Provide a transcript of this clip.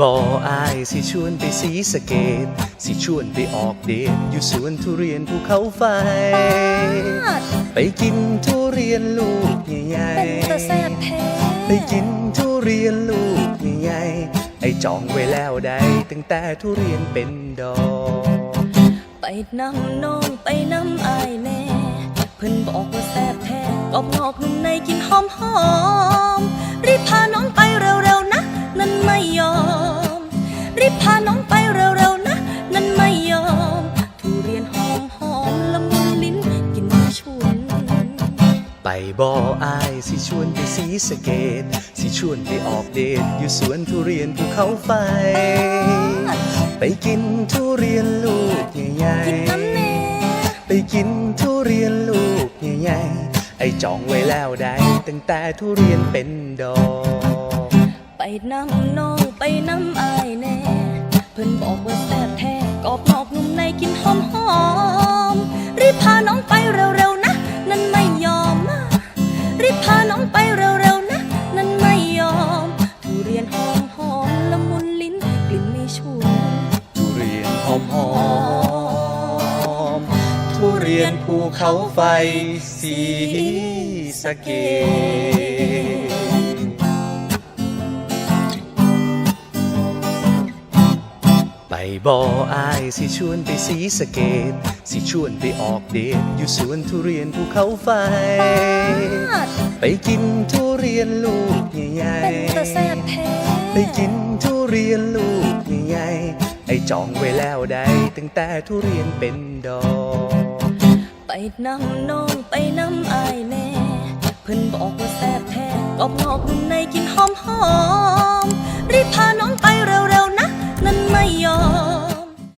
บ่อายสิชวนไปสีสะเกต สิชวนไปออกเดทอยู่สวนทุเรียนภูเขาไฟ ไปกินทุเรียนลูกใหญ่เป็นตะแซ่บแท้ๆไปกินทุเรียนลูกใหญ่ๆไอ้จองไว้แล้วได้ตั้งแต่ทุเรียนเป็นดอก ไปนำน้องไปนำอายแน่เพิ่นบอกว่าแซ่บแท้กรอบนอกนุ่มในกินหอมหอม รีบพาน้องไปเร็วๆนะ นั้นไม่ยอม ทุเรียนหอมหอมละมุนลิ้นกินไม่ชุนไปบ่ออายสิชวนไปสีสะเกต สิชวนไปออกเดทอยู่สวนทุเรียนภูเขาไฟ ไปกินทุเรียนลูกใหญ่กินน้ำแน่ๆไปกินทุเรียนลูกใหญ่ๆไอ้จองไว้แล้วได้ ตั้งแต่ทุเรียนเป็นดอก ไปนำน้องไปนำอา มหอม รีบพาน้องไปเร็วๆนะ นั้นไม่ยอม รีบพาน้องไปเร็วๆนะ นั้นไม่ยอม ทุเรียนหอมหอมละมุนลิ้นกลิ่นไม่ฉุนทุเรียนหอมหอมทุเรียนภูเขาไฟสีสะเกต บ่ออายสิชวนไปสีสะเกต สิชวนไปออกเดทอยู่สวนทุเรียนภูเขาไฟ ไปกินทุเรียนลูกใหญ่เป็นตะแซ่บแท้ๆไปกินทุเรียนลูกใหญ่ๆไอ้จองไว้แล้วได้ตั้งแต่ทุเรียนเป็นดอก ไปนำน้องไปนำอายแน่ เพิ่นบอกว่าแซ่บแท้กรอบนอกนุ่มในกินหอมหอ